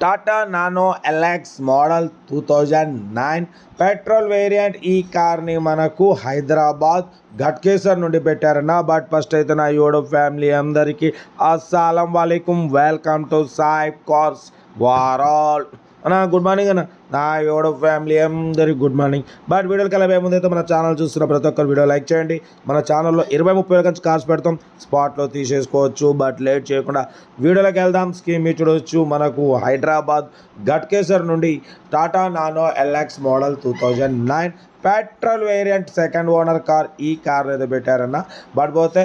Tata Nano LX model two thousand nine petrol variant ఈ కార్ని మనకు హైదరాబాద్ ఘట్కేసర్ నుండి పెట్టారన్న. బట్ ఫస్ట్ అయితే నా యూడో ఫ్యామిలీ అందరికీ అస్సలం వాలేకుమ్ వెల్కమ్ టు సాయిబ్ కార్స్ వారాల్ అన్న గుడ్ మార్నింగ్ అన్న. నా యోడో ఫ్యామిలీ అందరి గుడ్ మార్నింగ్ బట్ వీడియోలు వెళ్ళే ముందైతే మన ఛానల్ చూస్తున్న ప్రతి ఒక్కరు వీడియో లైక్ చేయండి. మన ఛానల్లో ఇరవై ముప్పై వేల నుంచి కార్స్ పెడతాం. స్పాట్లో తీసేసుకోవచ్చు బట్ లేట్ చేయకుండా వీడియోలోకి వెళ్దాం. స్కీమ్ మీరు చూడవచ్చు మనకు హైదరాబాద్ ఘట్కేసర్ నుండి Tata Nano LX model two thousand nine petrol variant second owner car ఈ కార్ అయితే పెట్టారన్న. బట్ పోతే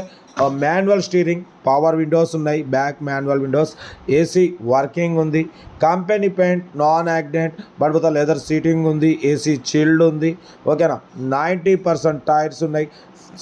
మాన్యువల్ స్టీరింగ్ పవర్ విండోస్ ఉన్నాయి. Back manual windows AC working ఉంది. Company paint non accident but పోతే లెదర్ సీటింగ్ ఉంది ఏసీ చిల్డ్ ఉంది. ఓకేనా నైంటీ పర్సెంట్ టైర్స్ ఉన్నాయి.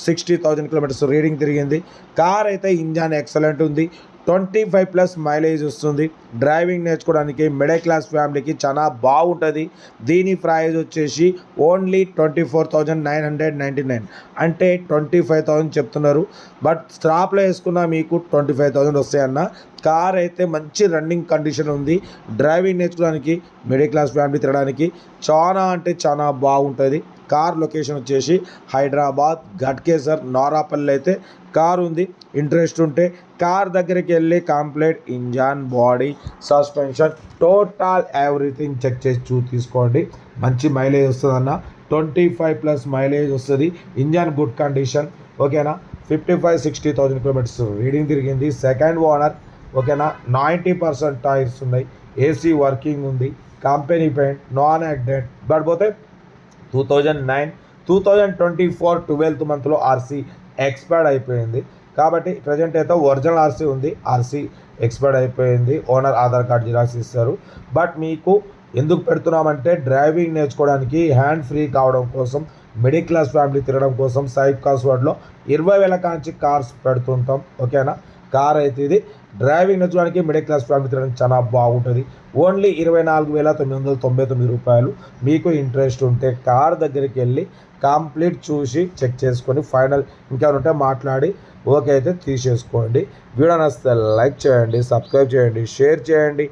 సిక్స్టీ థౌజండ్ కిలోమీటర్స్ రీడింగ్ తిరిగింది. కార్ అయితే ఇంజన్ ఎక్సలెంట్ ఉంది. ట్వంటీ ఫైవ్ ప్లస్ మైలేజ్ వస్తుంది. డ్రైవింగ్ నేర్చుకోవడానికి మిడిల్ క్లాస్ ఫ్యామిలీకి చాలా బాగుంటుంది. దీని ప్రైజ్ వచ్చేసి only twenty four thousand nine hundred ninety nine అంటే ట్వంటీ ఫైవ్ థౌజండ్ చెప్తున్నారు బట్ స్టాప్లో వేసుకున్న మీకు ట్వంటీ ఫైవ్ థౌజండ్ వస్తాయన్న. కార్ అయితే మంచి రన్నింగ్ కండిషన్ ఉంది. డ్రైవింగ్ నేర్చుకోవడానికి మిడిల్ క్లాస్ ఫ్యామిలీ తిరగడానికి చాలా అంటే చాలా బాగుంటుంది. కార్ లొకేషన్ వచ్చేసి హైదరాబాద్ ఘట్కేసర్ నారాపల్లి అయితే కార్ ఉంది. ఇంట్రెస్ట్ ఉంటే కార్ దగ్గరికి వెళ్ళి complete engine body suspension total everything check చేసి చూ తీసుకోండి. మంచి మైలేజ్ వస్తుందన్న ట్వంటీ ఫైవ్ ప్లస్ మైలేజ్ వస్తుంది. ఇంజన్ గుడ్ కండిషన్ ఓకేనా fifty five sixty thousand kilometres reading తిరిగింది. సెకండ్ ఓనర్ ఓకేనా? నైంటీ పర్సెంట్ టైర్స్ ఉన్నాయి. ఏసీ వర్కింగ్ ఉంది. Company paint non accident but పోతే two thousand nine two thousand twenty four twelfth మంత్లో RC expired అయిపోయింది. కాబట్టి present అయితే ఒరిజినల్ ఆర్సీ ఉంది. ఆర్సీ ఎక్స్పైర్డ్ అయిపోయింది. ఓనర్ ఆధార్ కార్డ్ జిరాక్స్ ఇస్తారు. బట్ మీకు ఎందుకు పెడుతున్నామంటే డ్రైవింగ్ నేర్చుకోవడానికి హ్యాండ్ ఫ్రీ కావడం కోసం మిడిల్ క్లాస్ ఫ్యామిలీ తిరగడం కోసం సైడ్ కాస్ వర్డ్లో ఇరవై వేల కాంచి కార్స్ పెడుతుంటాం. ఓకేనా? కార్ అయితే ఇది డ్రైవింగ్ నచ్చడానికి మిడిల్ క్లాస్ ఫ్యామిలీ తినడానికి చాలా బాగుంటుంది. ఓన్లీ ఇరవై నాలుగు వేల తొమ్మిది వందల తొంభై తొమ్మిది రూపాయలు. మీకు ఇంట్రెస్ట్ ఉంటే కార్ దగ్గరికి వెళ్ళి కంప్లీట్ చూసి చెక్ చేసుకొని ఫైనల్ ఇంకేమైనా ఉంటే మాట్లాడి ఓకే అయితే తీసేసుకోండి. వీడియో నచ్చితే లైక్ చేయండి సబ్స్క్రైబ్ చేయండి షేర్ చేయండి.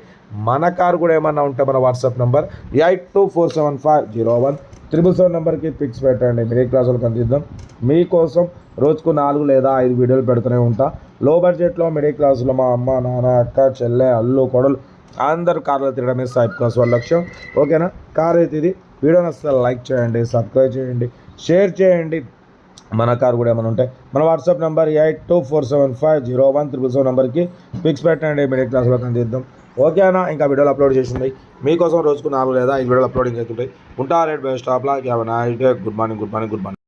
మన కార్ కూడా ఏమన్నా ఉంటే మన WhatsApp number eight two four seven five zero one triple seven నెంబర్కి పిక్స్ పెట్టండి. మిడిల్ క్లాస్ వాళ్ళకి అందిద్దాం. మీకోసం రోజుకు నాలుగు లేదా ఐదు వీడియోలు పెడుతూనే ఉంటా. లో బడ్జెట్లో మిడిల్ క్లాస్లో మా అమ్మ నాన్న అక్క చెల్లె అల్లు కొడలు అందరు కార్లో తిరగడమే సైడ్ క్లాస్ వాళ్ళ లక్ష్యం. ఓకేనా కార్ అయితే ఇది. వీడియో నచ్చితే లైక్ చేయండి సబ్స్క్రైబ్ చేయండి షేర్ చేయండి. మన కార్ కూడా ఏమైనా ఉంటాయి మన WhatsApp number eight two four seven five zero one triple seven నెంబర్కి పిక్స్ పెట్టండి మిడిల్ క్లాస్లో అందిద్దాం ఓకేనా? ఇంకా వీడియోలు అప్లోడ్ చేసి మీకోసం రోజుకు నాలుగు లేదా ఐదు వీడియోలు అప్లోడింగ్ అవుతుంటాయి. ఉంటా rate best. స్టాప్లా good morning good morning good morning.